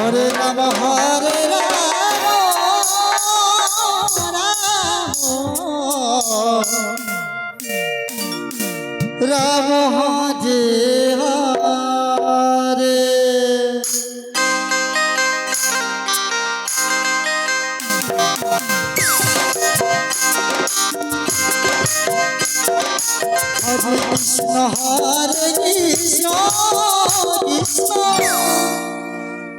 Hare Ram Hare Ram. Ram Hare Hare. Hare Krishna Hare Krishna Krishna.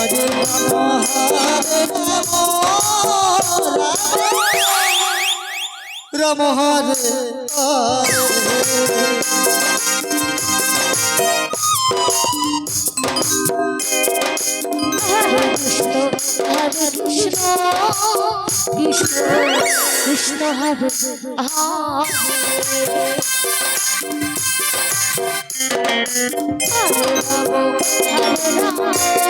Hare Ram Hare Ram Ram Hare Krishna Hare Hare Ram Hare Ram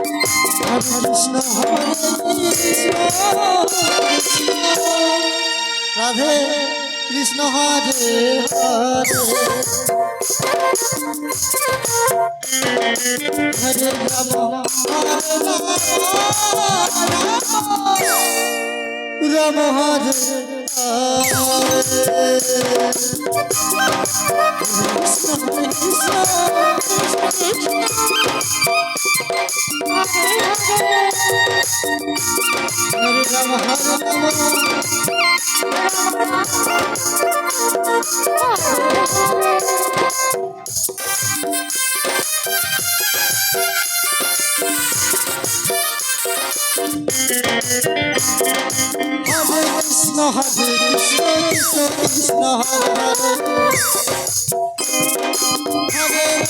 Krishna Hare Krishna Hare Hare Ram Hare Krishna Krishna Krishna Hare Hare Hare Ram Hare Ram Ram Ram Hare Hare